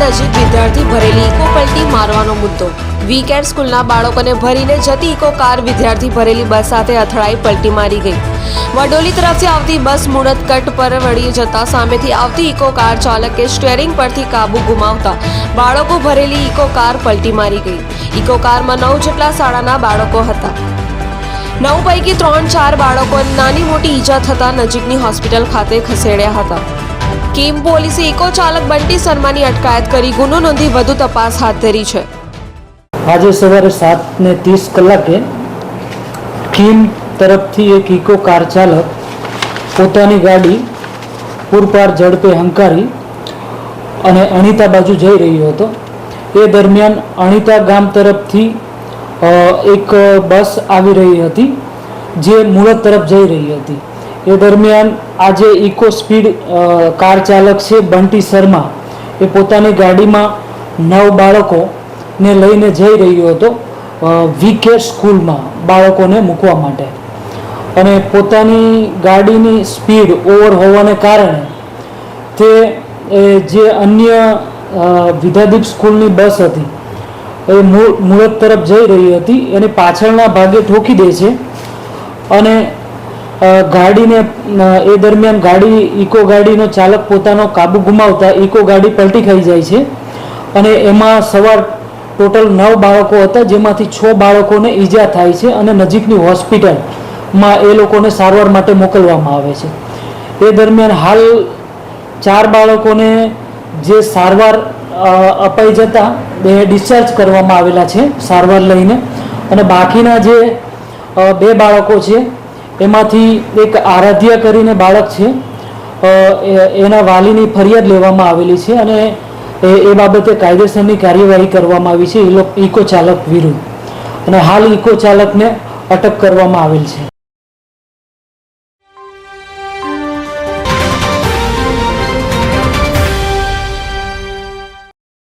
વિદ્યાર્થી ભરેલી ઇકો પલટી મારવાનો મુદ્દો. વીકેર સ્કૂલના બાળકોને ભરીને જતી ઇકો કાર વિદ્યાર્થી ભરેલી બસ સાથે અથડાઈ પલટી મારી ગઈ. વડોલી તરફથી આવતી બસ મુળત કટ પર વળી જતા સામેથી આવતી ઇકો કાર ચાલકે સ્ટેરિંગ પરથી કાબુ ગુમાવતા બાળકો ભરેલી ઇકો કાર પલટી મારી ગઈ. ઇકો કારમાં નવ જેટલા શાળાના બાળકો હતા. નવ પૈકી ત્રણ ચાર બાળકો નાની મોટી ઈજા થતાં નજીકની હોસ્પિટલ ખાતે ખસેડ્યા હતા. કિમ પોલીસે ઇકો ચાલક બંટી શર્માની અટકાયત કરી ગુનો નોંધી વધુ તપાસ હાથ ધરી છે. આજે સવારે સાત ને ત્રીસ કલાકે કિમ તરફથી એક ઇકો કાર ચાલક પોતાની ગાડી પૂરપાર ઝડપે હંકારી અને અણીતા બાજુ જઈ રહ્યો હતો. એ દરમિયાન અણીતા ગામ તરફથી એક બસ આવી રહી હતી, જે મુળત તરફ જઈ રહી હતી. એ દરમિયાન આજે ઇકો સ્પીડ કાર ચાલક છે બંટી શર્મા. એ પોતાની ગાડીમાં નવ બાળકોને લઈને જઈ રહ્યો હતો વીકે સ્કૂલમાં બાળકોને મૂકવા માટે. અને પોતાની ગાડીની સ્પીડ ઓવર હોવાને કારણે તે જે અન્ય વિદ્યાદીપ સ્કૂલની બસ હતી, એ મૂળ મુળત તરફ જઈ રહી હતી, એને પાછળના ભાગે ઠોકી દે છે. અને ગાડીને એ દરમિયાન ગાડી, ઇકો ગાડીનો ચાલક પોતાનો કાબુ ગુમાવતા ઇકો ગાડી પલટી ખાઈ જાય છે. અને એમાં સવાર ટોટલ નવ બાળકો હતા, જેમાંથી છ બાળકોને ઈજા થાય છે અને નજીકની હોસ્પિટલમાં એ લોકોને સારવાર માટે મોકલવામાં આવે છે. એ દરમિયાન હાલ ચાર બાળકોને જે સારવાર અપાઈ જતા બે ડિસ્ચાર્જ કરવામાં આવેલા છે, સારવાર લઈને. અને બાકીના જે બે બાળકો છે એમાંથી એક આરાધ્યા કરીને બાળક છે એના વાલીની ફરિયાદ લેવામાં આવેલી છે અને એ બાબતે કાયદેસરની કાર્યવાહી કરવામાં આવી છે ઇકો ચાલક વિરુદ્ધ. અને હાલ ઇકો ચાલકને અટક કરવામાં આવેલ છે.